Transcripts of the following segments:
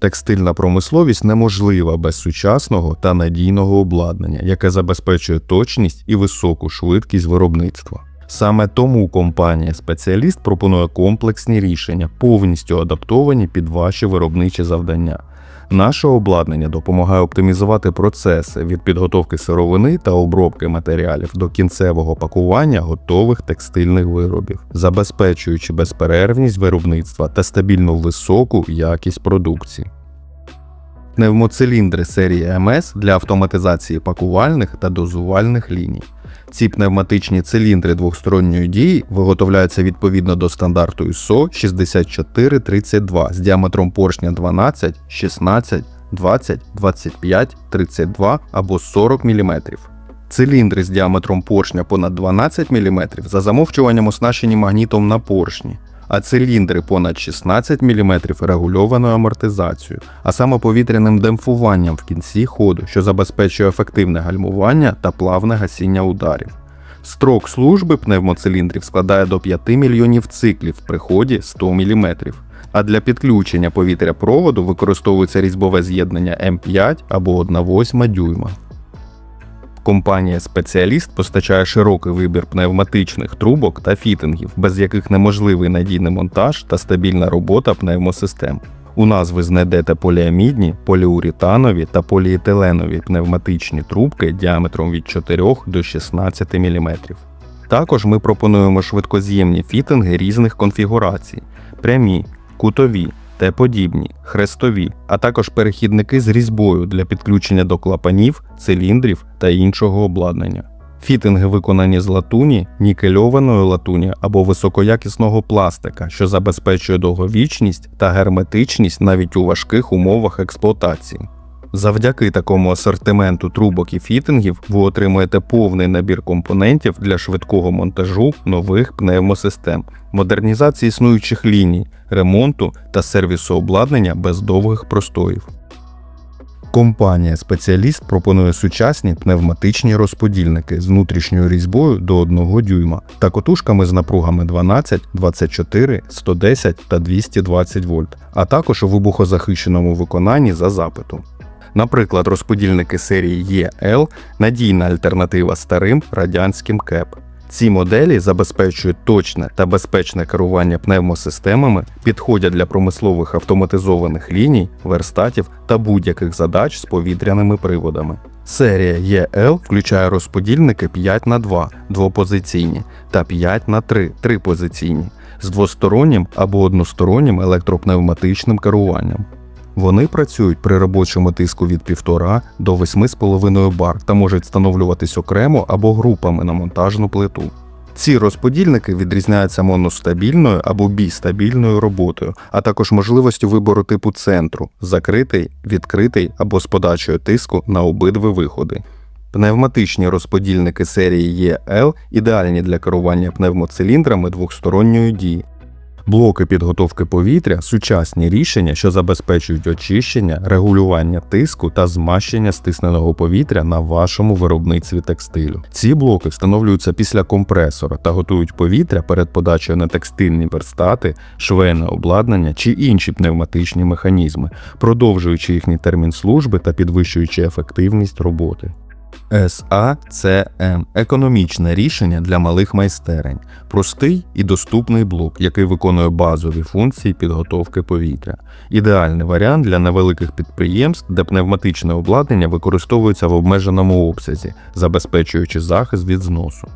Текстильна промисловість неможлива без сучасного та надійного обладнання, яке забезпечує точність і високу швидкість виробництва. Саме тому компанія спеціаліст пропонує комплексні рішення, повністю адаптовані під ваші виробничі завдання. Наше обладнання допомагає оптимізувати процеси від підготовки сировини та обробки матеріалів до кінцевого пакування готових текстильних виробів, забезпечуючи безперервність виробництва та стабільно високу якість продукції. Пневмоциліндри серії МС для автоматизації пакувальних та дозувальних ліній. Ці пневматичні циліндри двохсторонньої дії виготовляються відповідно до стандарту ISO 6432 з діаметром поршня 12, 16, 20, 25, 32 або 40 мм. Циліндри з діаметром поршня понад 12 мм за замовчуванням оснащені магнітом на поршні, а циліндри понад 16 мм регульованою амортизацією, а саме повітряним демпфуванням в кінці ходу, що забезпечує ефективне гальмування та плавне гасіння ударів. Строк служби пневмоциліндрів складає до 5 мільйонів циклів при ході 100 мм. А для підключення повітря проводу використовується різьбове з'єднання М5 або 1,8 дюйма. Компанія Спеціаліст постачає широкий вибір пневматичних трубок та фітингів, без яких неможливий надійний монтаж та стабільна робота пневмосистем. У нас ви знайдете поліамідні, поліуретанові та поліетиленові пневматичні трубки діаметром від 4 до 16 мм. Також ми пропонуємо швидкоз'ємні фітинги різних конфігурацій: прямі, кутові, Т-подібні, хрестові, а також перехідники з різьбою для підключення до клапанів, циліндрів та іншого обладнання. Фітинги виконані з латуні, нікельованої латуні або високоякісного пластика, що забезпечує довговічність та герметичність навіть у важких умовах експлуатації. Завдяки такому асортименту трубок і фітингів ви отримуєте повний набір компонентів для швидкого монтажу нових пневмосистем, модернізації існуючих ліній, ремонту та сервісу обладнання без довгих простоїв. Компанія Спеціаліст пропонує сучасні пневматичні розподільники з внутрішньою різьбою до 1 дюйма та котушками з напругами 12, 24, 110 та 220 вольт, а також у вибухозахищеному виконанні за запитом. Наприклад, розподільники серії EL – надійна альтернатива старим радянським КЕП. Ці моделі забезпечують точне та безпечне керування пневмосистемами, підходять для промислових автоматизованих ліній, верстатів та будь-яких задач з повітряними приводами. Серія EL включає розподільники 5 на 2 двопозиційні та 5 на 3 трипозиційні з двостороннім або одностороннім електропневматичним керуванням. Вони працюють при робочому тиску від 1,5 до 8,5 бар та можуть встановлюватись окремо або групами на монтажну плиту. Ці розподільники відрізняються моностабільною або бістабільною роботою, а також можливістю вибору типу центру закритий, відкритий або з подачею тиску на обидві виходи. Пневматичні розподільники серії EL ідеальні для керування пневмоциліндрами двохсторонньої дії. Блоки підготовки повітря сучасні рішення, що забезпечують очищення, регулювання тиску та змащення стисненого повітря на вашому виробництві текстилю. Ці блоки встановлюються після компресора та готують повітря перед подачею на текстильні верстати, швейне обладнання чи інші пневматичні механізми, продовжуючи їхній термін служби та підвищуючи ефективність роботи. SACM – економічне рішення для малих майстерень, простий і доступний блок, який виконує базові функції підготовки повітря. Ідеальний варіант для невеликих підприємств, де пневматичне обладнання використовується в обмеженому обсязі, забезпечуючи захист від зносу.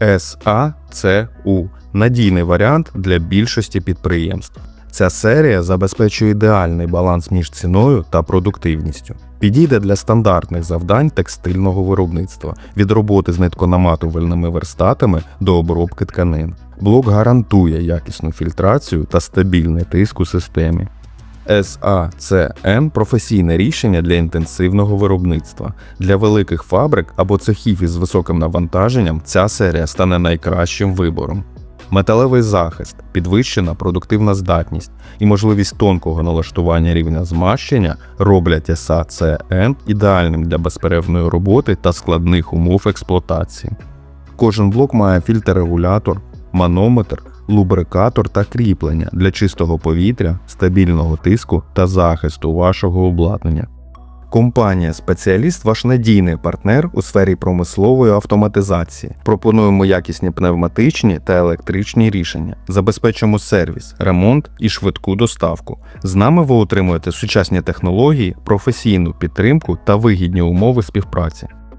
SACU – надійний варіант для більшості підприємств. Ця серія забезпечує ідеальний баланс між ціною та продуктивністю. Підійде для стандартних завдань текстильного виробництва від роботи з нитконаматувальними верстатами до обробки тканин. Блок гарантує якісну фільтрацію та стабільний тиск у системі. SACM – професійне рішення для інтенсивного виробництва. Для великих фабрик або цехів із високим навантаженням ця серія стане найкращим вибором. Металевий захист, підвищена продуктивна здатність і можливість тонкого налаштування рівня змащення роблять SACM ідеальним для безперервної роботи та складних умов експлуатації. Кожен блок має фільтр-регулятор, манометр, лубрикатор та кріплення для чистого повітря, стабільного тиску та захисту вашого обладнання. Компанія Спеціаліст ваш надійний партнер у сфері промислової автоматизації. Пропонуємо якісні пневматичні та електричні рішення. Забезпечуємо сервіс, ремонт і швидку доставку. З нами ви отримуєте сучасні технології, професійну підтримку та вигідні умови співпраці.